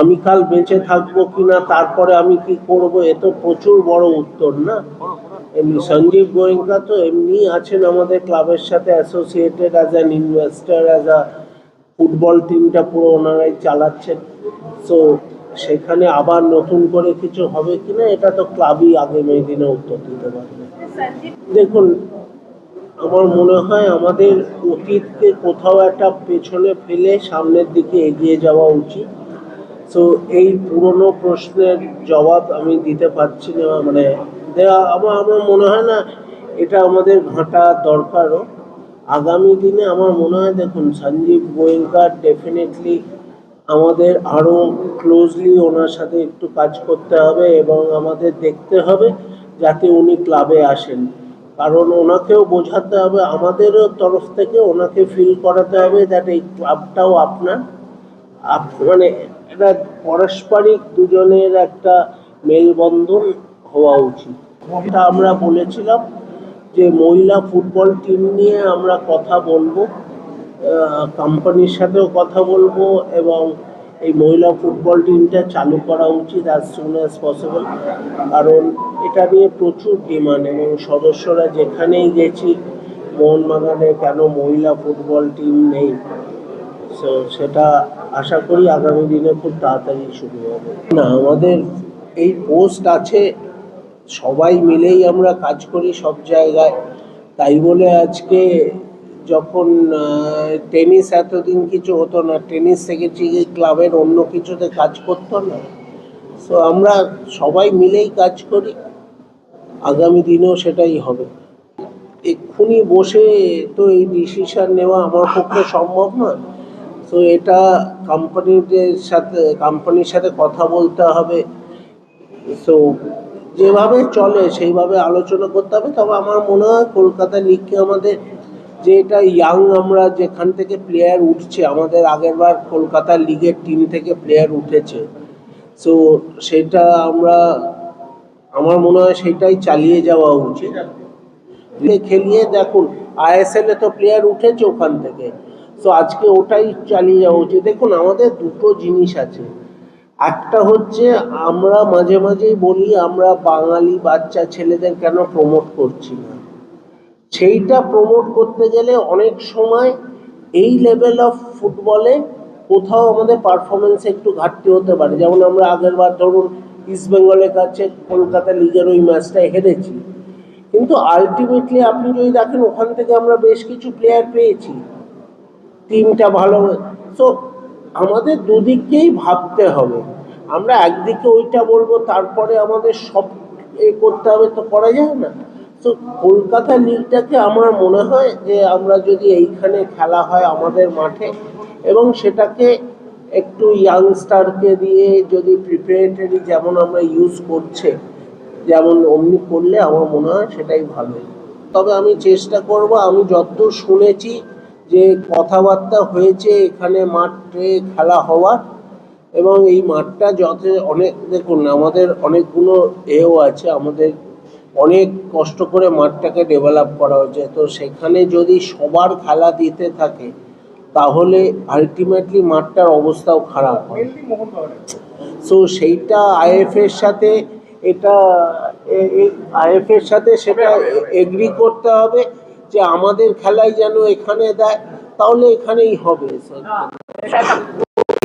আমি কাল বেঁচে থাকব কিনা তারপরে আমি কি করব? এ তো প্রচুর বড় উত্তর না? এমনি সঞ্জীব গোয়েঙ্কা তো এমনি আছেন আমাদের ক্লাবের সাথে associated as an investor as a football টিমটা পুরো ওনারাই চালাচ্ছেন। সো সেখানে আবার নতুন করে কিছু হবে কিনা এটা তো ক্লাবই আগামী দিনে উত্তর দিতে পারবে। দেখুন আমার মনে হয় আমাদের অতীতকে কোথাও একটা পেছনে ফেলে সামনের দিকে এগিয়ে যাওয়া উচিত। সো এই পুরনো প্রশ্নের জবাব আমি দিতে পারছি না মানে দেওয়া আমার আমার মনে হয় না এটা আমাদের ঘাঁটা দরকারও। আগামী দিনে আমার মনে হয় দেখুন, সঞ্জীব গোয়েঙ্কা ডেফিনেটলি আমাদের আরও ক্লোজলি ওনার সাথে একটু কাজ করতে হবে এবং আমাদের দেখতে হবে যাতে উনি ক্লাবে আসেন। কারণ ওনাকেও বোঝাতে হবে আমাদেরও তরফ থেকে ওনাকে ফিল করাতে হবে দ্যাট এই ক্লাবটাও আপনার। আপ- মানে এটা পারস্পরিক দুজনের একটা মেলবন্ধন হওয়া উচিত। এটা আমরা বলেছিলাম যে মহিলা ফুটবল টিম নিয়ে আমরা কথা বলব কোম্পানির সাথেও কথা বলব এবং এই মহিলা ফুটবল টিমটা চালু করা উচিত অ্যাজ সুন অ্যাজ পসিবল কারণ এটা নিয়ে প্রচুর ডিমান্ড এবং সদস্যরা যেখানেই গেছি, মোহনবাগানে কেন মহিলা ফুটবল টিম নেই? সো সেটা আশা করি আগামী দিনে খুব তাড়াতাড়ি শুরু হবে। না, আমাদের এই পোস্ট আছে, সবাই মিলেই আমরা কাজ করি সব জায়গায়। তাই বলে আজকে যখন টেনিস এতদিন কিছু হতো না, টেনিস সেক্রেটারি ক্লাবের অন্য কিছুতে কাজ করতো না? সো আমরা সবাই মিলেই কাজ করি। আগামী দিনেও সেটাই হবে। এক্ষুনি বসে তো এই ডিসিশান নেওয়া আমার পক্ষে সম্ভব নয় তো এটা কোম্পানিদের সাথে কোম্পানির সাথে কথা বলতে হবে। সো যেভাবে চলে, সেইভাবে আলোচনা করতে হবে। তবে আমার মনে হয় কলকাতা লিগকে আমাদের যে এটা ইয়াং আমরা যেখান থেকে প্লেয়ার উঠছে, আমাদের আগেরবার কলকাতা লিগের টিম থেকে প্লেয়ার উঠেছে। সো সেটা আমরা, আমার মনে হয় সেটাই চালিয়ে যাওয়া উচিত। খেলিয়ে দেখুন আইএসএল এ তো প্লেয়ার উঠেছে ওখান থেকে। তো আজকে ওটাই চালিয়ে যাওয়া উচিত। দেখুন, আমাদের দুটো জিনিস আছে। একটা হচ্ছে, আমরা মাঝে মাঝেই বলি, আমরা বাঙালি বাচ্চা ছেলেদের কেন প্রমোট করছি না? সেইটা প্রমোট করতে গেলে অনেক সময় এই লেভেল অফ ফুটবলে কোথাও আমাদের পারফরমেন্সে একটু ঘাটতি হতে পারে। যেমন আমরা আগের বার ধরুন ইস্ট বেঙ্গলের কাছে কলকাতা লিগের ওই ম্যাচটায় হেরেছি। কিন্তু আলটিমেটলি আপনি যদি দেখেন, ওখান থেকে আমরা বেশ কিছু প্লেয়ার পেয়েছি। টিমটা ভালো সো আমাদের দুদিককেই ভাবতে হবে। আমরা একদিকে ওইটা বলব, তারপরে আমাদের সব এ করতে হবে, তো করা যায় না। তো কলকাতা লিগটাকে আমার মনে হয় যে আমরা যদি এইখানে খেলা হয় আমাদের মাঠে, এবং সেটাকে একটু ইয়াংস্টারকে দিয়ে যদি প্রিপারেটরি যেমন আমরা ইউজ করছে, যেমন অমনি করলে আমার মনে হয় সেটাই ভালো। তবে আমি চেষ্টা করব, আমি যতদূর শুনেছি যে কথাবার্তা হয়েছে এখানে মাঠে খেলা হওয়ার, এবং এই মাঠটা যত অনেক, দেখুন আমাদের অনেকগুলো এও আছে, আমাদের অনেক কষ্ট করে মাঠটাকে ডেভেলপ করা হয়েছে। তো সেখানে যদি সবার খেলা দিতে থাকে তাহলে আলটিমেটলি মাঠটার অবস্থাও খারাপ হয়। সো সেইটা আইএফ এর সাথে এটা আইএফ এর সাথে সেটা এগ্রি করতে হবে যে আমাদের খেলাই যেন এখানে দেয় তাহলে এখানেই হবে।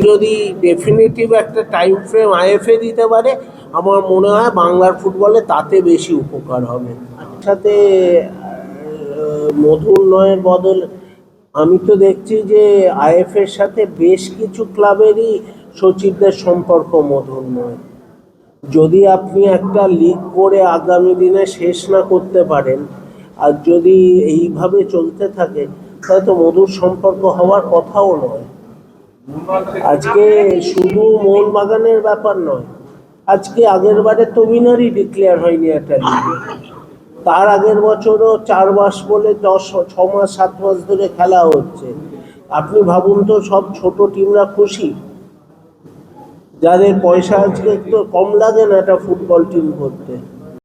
যদি ডেফিনেটিভ একটা টাইম ফ্রেম আইএফএ দিতে পারে আমার মনে হয় বাংলার ফুটবলে তাতে বেশি উপকার হবে। সাথে মধুর নয়ের বদল আমি তো দেখছি যে আইএফ এর সাথে বেশ কিছু ক্লাবেরই সচিবদের সম্পর্ক মধুর নয়। যদি আপনি একটা লিগ করে আগামী দিনে শেষ না করতে পারেন, আর যদি এইভাবে চলতে থাকে, তাহলে তো মধুর সম্পর্ক হওয়ার কথাও নয়। আজকে শুধু মোহনবাগানের ব্যাপার নয় আজকে আগের বারে তো উইনারই ডিক্লেয়ার হয়নি একটা তার আগের বছরও চার মাস বলে দশ, ছ মাস, সাত মাস ধরে খেলা হচ্ছে। আপনি ভাবুন তো, সব ছোট টিমরা খুশি? যাদের পয়সা আজকে একটু কম লাগে না একটা ফুটবল টিম করতে।